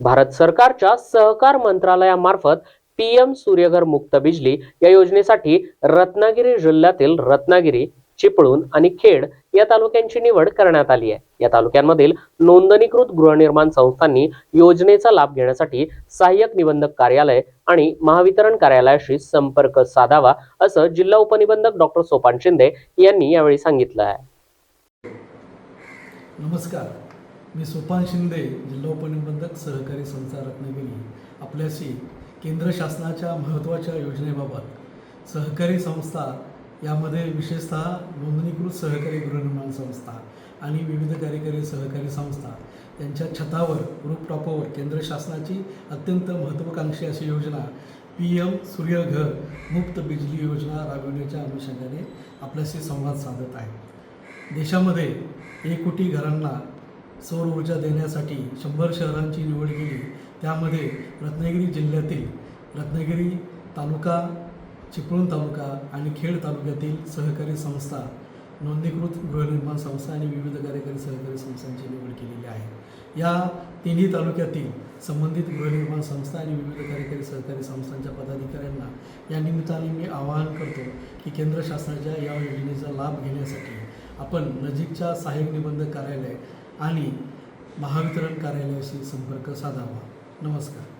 भारत सरकारच्या सहकार मंत्रालयामार्फत पीएम सूर्यघर मुक्त बिजली या योजनेसाठी रत्नागिरी जिल्ह्यातील रत्नागिरी चिपळूण आणि खेड या तालुक्यांची निवड करण्यात आली आहे. या तालुक्यांमधील नोंदणीकृत गृहनिर्माण संस्थांनी योजनेचा लाभ घेण्यासाठी सहाय्यक निबंधक कार्यालय आणि महावितरण कार्यालयाशी संपर्क साधावा असं जिल्हा उपनिबंधक डॉक्टर सोपान शिंदे यांनी यावेळी सांगितलं आहे. नमस्कार. मी सोपान शिंदे जिल्हा उपनिबंधक सहकारी संस्था रत्नागिरी आपल्याशी केंद्र शासनाच्या महत्त्वाच्या योजनेबाबत सहकारी संस्था यामध्ये विशेषतः नोंदणीकृत सहकारी गृहनिर्माण संस्था आणि विविध कार्यकारी सहकारी संस्था यांच्या छतावर रूपटॉपवर केंद्र शासनाची अत्यंत महत्त्वाकांक्षी अशी योजना पी एम सूर्यघर मुक्त बिजली योजना राबविण्याच्या अनुषंगाने आपल्याशी संवाद साधत आहे. देशामध्ये एक कोटी घरांना सौर ऊर्जा देण्यासाठी शंभर शहरांची निवड केली. त्यामध्ये रत्नागिरी जिल्ह्यातील रत्नागिरी तालुका चिपळूण तालुका आणि खेड तालुक्यातील सहकारी संस्था नोंदणीकृत गृहनिर्माण संस्था आणि विविध कार्यकारी सहकारी संस्थांची निवड केलेली आहे. या तिन्ही तालुक्यातील संबंधित गृहनिर्माण संस्था आणि विविध कार्यकारी सहकारी संस्थांच्या पदाधिकाऱ्यांना या निमित्ताने मी आवाहन करतो की केंद्र शासनाच्या या योजनेचा लाभ घेण्यासाठी आपण नजीकच्या सहाय्यक निबंधक कार्यालय आणि महावितरण कार्यालयाशी संपर्क साधावा. नमस्कार.